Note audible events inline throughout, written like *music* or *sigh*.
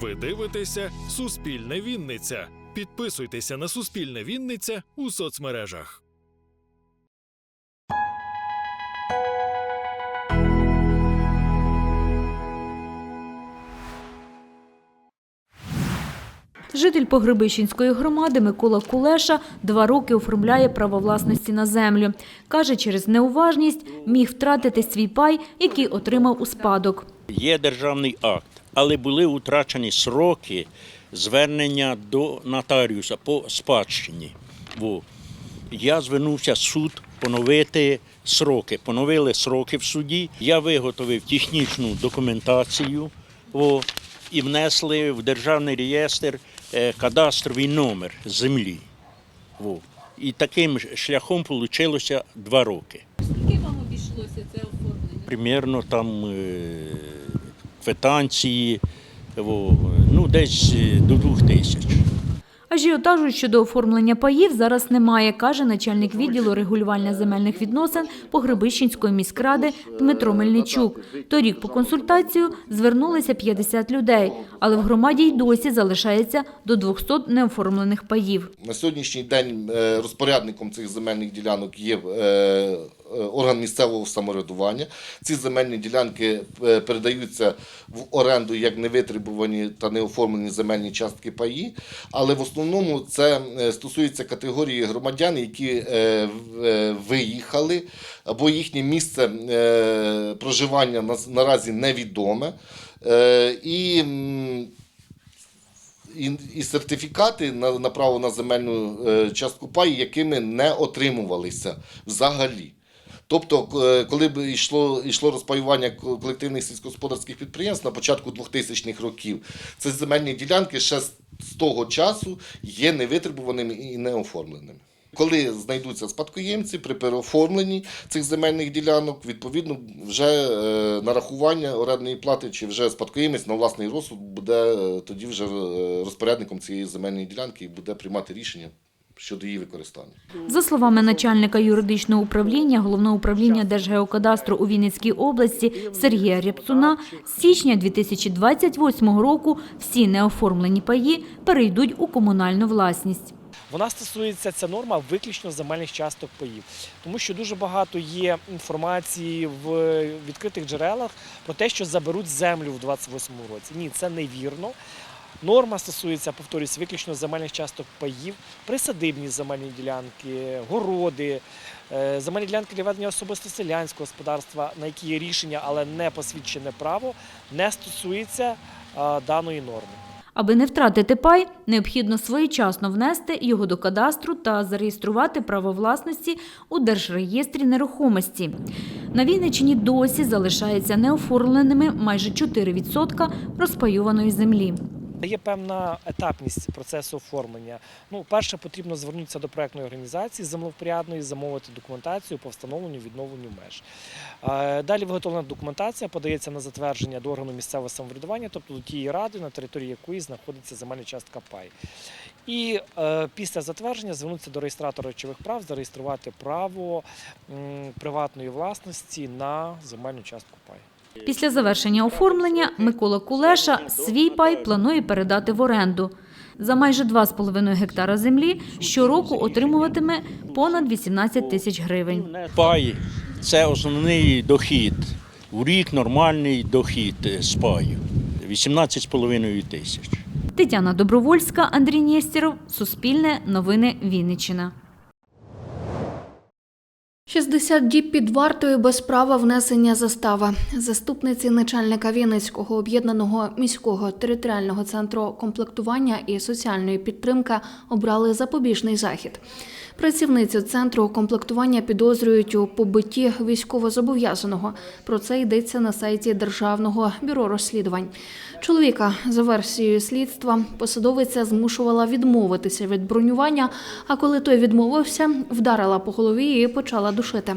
Ви дивитеся Суспільне Вінниця. Підписуйтеся на Суспільне Вінниця у соцмережах. Житель Погребищенської громади Микола Кулеша два роки оформляє право власності на землю. Каже, через неуважність міг втратити свій пай, який отримав у спадок. Є державний акт, але були утрачені сроки звернення до нотаріуса по спадщині. Во. Я звернувся в суд поновити сроки. Поновили сроки в суді. Я виготовив технічну документацію во, і внесли в державний реєстр е, кадастровий номер землі. Во. І таким шляхом вийшло два роки. Скільки вам обійшлося це оформлення? Примірно там е, квитанції, ну десь е, до двох тисяч. Ажіотажу щодо оформлення паїв зараз немає, каже начальник відділу регулювання земельних відносин Погребищенської міськради Дмитро Мельничук. Торік по консультацію звернулися 50 людей, але в громаді й досі залишається до 200 неоформлених паїв. На сьогоднішній день е, розпорядником цих земельних ділянок є орган місцевого самоврядування. Ці земельні ділянки е, передаються в оренду як невитребувані та неоформлені земельні частки паї, але в основному це е, стосується категорії громадян, які е, е, виїхали, або їхнє місце е, проживання наразі невідоме. Е, І і, сертифікати на, на право на земельну е, частку паю, якими не отримувалися взагалі. Тобто, е, коли б йшло, йшло розпаювання колективних сільськогосподарських підприємств на початку 2000-х років, ці земельні ділянки ще з того часу є невитребуваними і неоформленими. Коли знайдуться спадкоємці при переоформленні цих земельних ділянок, відповідно, вже е, нарахування орендної плати чи вже спадкоємець на власний розсуд буде е, тоді вже розпорядником цієї земельної ділянки і буде приймати рішення щодо її використання. За словами начальника юридичного управління Головного управління Держгеокадастру у Вінницькій області Сергія Рябцуна, з січня 2028 року всі неоформлені паї перейдуть у комунальну власність. Вона стосується ця норма виключно земельних часток паїв, тому що дуже багато є інформації в відкритих джерелах про те, що заберуть землю в 28-му році. Ні, це невірно. Норма стосується, повторюсь, виключно земельних часток паїв, присадибні земельні ділянки, городи, е, земельні ділянки для ведення особисто селянського господарства, на які є рішення, але не посвідчене право, не стосується даної норми. Аби не втратити пай, необхідно своєчасно внести його до кадастру та зареєструвати право власності у Держреєстрі нерухомості. На Вінниччині досі залишається неоформленими майже 4% розпаюваної землі. Є певна етапність процесу оформлення. Ну, перше, потрібно звернутися до проектної організації землевпорядної, замовити документацію по встановленню відновленню меж. Е, Далі виготовлена документація подається на затвердження до органу місцевого самоврядування, тобто до тієї ради, на території якої знаходиться земельна частка пай. І е, після затвердження звернутися до реєстратора речових прав, зареєструвати право м, приватної власності на земельну частку пай. Після завершення оформлення Микола Кулеша свій пай планує передати в оренду. За майже 2,5 гектара землі щороку отримуватиме понад 18 тисяч гривень. Пай це основний дохід. У рік нормальний дохід з паю. 18,5 тисяч. Тетяна Добровольська, Андрій Нєстєров, Суспільне, Новини Вінниччина. 60 діб під вартою без права внесення застави. Заступниці начальника Вінницького об'єднаного міського територіального центру комплектування і соціальної підтримки обрали запобіжний захід. Працівницю центру комплектування підозрюють у побитті військовозобов'язаного. Про це йдеться на сайті Державного бюро розслідувань. Чоловіка, за версією слідства, посадовиця змушувала відмовитися від бронювання, а коли той відмовився, вдарила по голові і почала душити.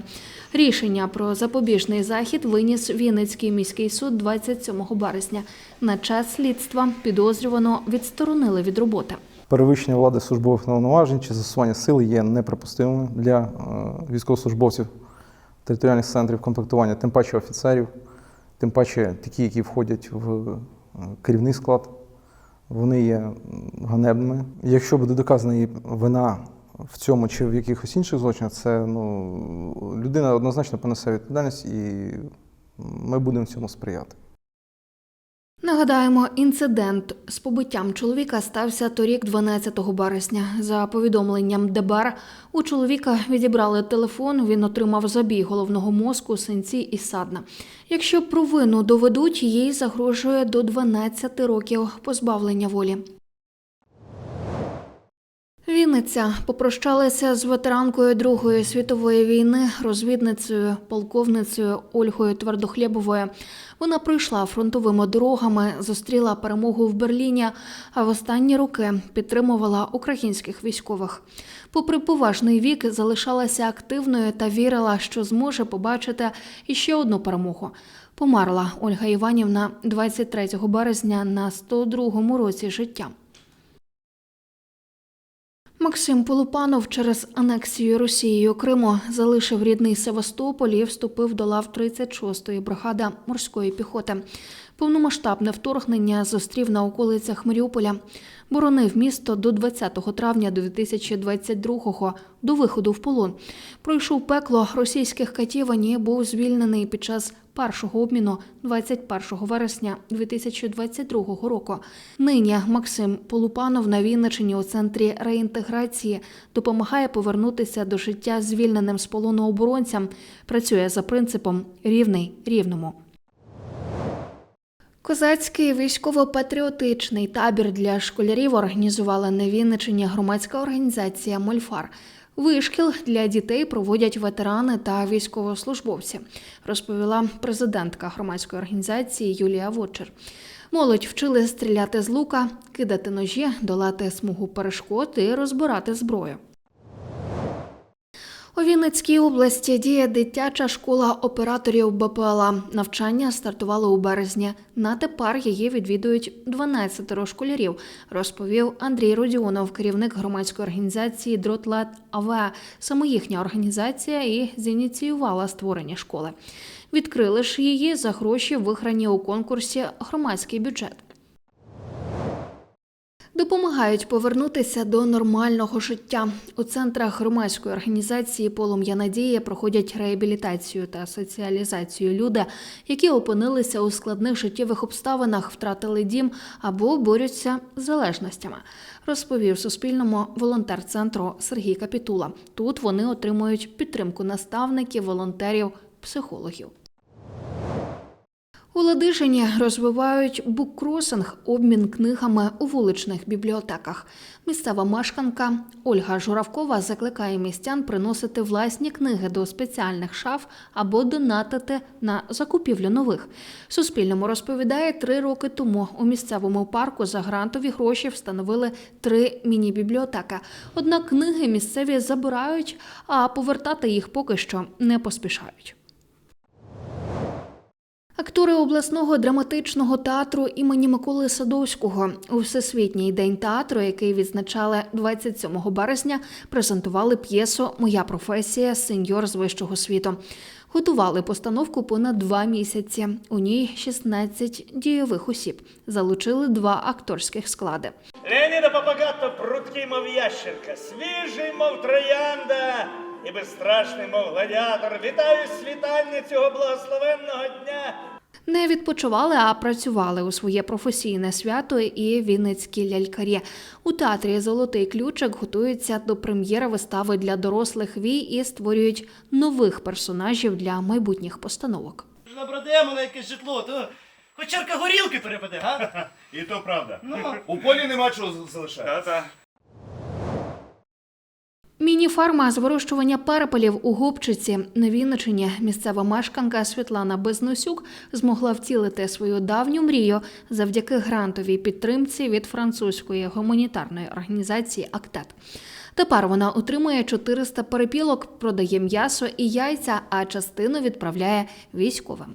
Рішення про запобіжний захід виніс Вінницький міський суд 27 березня. На час слідства підозрювано відсторонили від роботи. Перевищення влади службових повноважень чи застосування сили є неприпустимими для е, військовослужбовців територіальних центрів комплектування, тим паче офіцерів, тим паче такі, які входять в е, керівний склад вони є ганебними. Якщо буде доказана її вина в цьому чи в якихось інших злочинах, це ну, людина однозначно понесе відповідальність і ми будемо цьому сприяти. Нагадаємо, інцидент з побиттям чоловіка стався торік, 12 березня. За повідомленням ДБР, у чоловіка відібрали телефон. Він отримав забій головного мозку, синці і садна. Якщо провину доведуть, їй загрожує до 12 років позбавлення волі. Вінниця попрощалася з ветеранкою Другої світової війни, розвідницею, полковницею Ольгою Твердохлєбовою. Вона пройшла фронтовими дорогами, зустріла перемогу в Берліні, а в останні роки підтримувала українських військових. Попри поважний вік, залишалася активною та вірила, що зможе побачити іще одну перемогу. Померла Ольга Іванівна 23 березня на 102-му році життя. Максим Полупанов через анексію Росією Криму залишив рідний Севастополь і вступив до лав 36-ї бригади морської піхоти. Повномасштабне вторгнення зустрів на околицях Маріуполя. Боронив місто до 20 травня 2022-го, до виходу в полон. Пройшов пекло російських катівань і був звільнений під час першого обміну 21 вересня 2022 року. Нині Максим Полупанов на Вінничині у центрі реінтеграції допомагає повернутися до життя звільненим з полону оборонцям. Працює за принципом рівний рівному. Козацький військово-патріотичний табір для школярів організувала на Вінничині громадська організація Мольфар. Вишкіл для дітей проводять ветерани та військовослужбовці, розповіла президентка громадської організації Юлія Вочер. Молодь вчили стріляти з лука, кидати ножі, долати смугу перешкод і розбирати зброю. У Вінницькій області діє дитяча школа операторів БПЛА. Навчання стартувало у березні. На тепер її відвідують 12 школярів, розповів Андрій Родіонов, керівник громадської організації Дротлет АВ. Саме їхня організація і зініціювала створення школи. Відкрили ж її за гроші, виграні у конкурсі громадський бюджет. Допомагають повернутися до нормального життя. У центрах громадської організації Полум'я надії проходять реабілітацію та соціалізацію люди, які опинилися у складних життєвих обставинах, втратили дім або борються з залежностями. Розповів Суспільному волонтер центру Сергій Капітула. Тут вони отримують підтримку наставників, волонтерів, психологів. У Ладижині розвивають буккросинг, обмін книгами у вуличних бібліотеках. Місцева мешканка Ольга Журавкова закликає містян приносити власні книги до спеціальних шаф або донатити на закупівлю нових. Суспільному розповідає, три роки тому у місцевому парку за грантові гроші встановили три міні-бібліотеки. Однак книги місцеві забирають, а повертати їх поки що не поспішають. Актори обласного драматичного театру імені Миколи Садовського у Всесвітній день театру, який відзначали 27 березня, презентували п'єсу Моя професія сеньор з вищого світу. Готували постановку понад два місяці. У ній 16 дійових осіб. Залучили два акторських склади. Леонида Попагато прудкий, мов ящерка, свіжий, мов троянда, і безстрашний, мов гладіатор. Вітаю світання цього благословенного дня. Не відпочивали, а працювали у своє професійне свято і вінницькі лялькарі. У театрі Золотий ключик готуються до прем'єри вистави для дорослих вій і створюють нових персонажів для майбутніх постановок. Набрадемо на якесь житло, то хоч чарка горілки перепаде, га? *laughs* І то правда. Ну. У полі нема чого залишати. Та-та. Міні-фарма з вирощування перепелів у Губчиці на Вінничині місцева мешканка Світлана Безносюк змогла втілити свою давню мрію завдяки грантовій підтримці від французької гуманітарної організації Актет. Тепер вона отримує 400 перепілок, продає м'ясо і яйця, а частину відправляє військовим.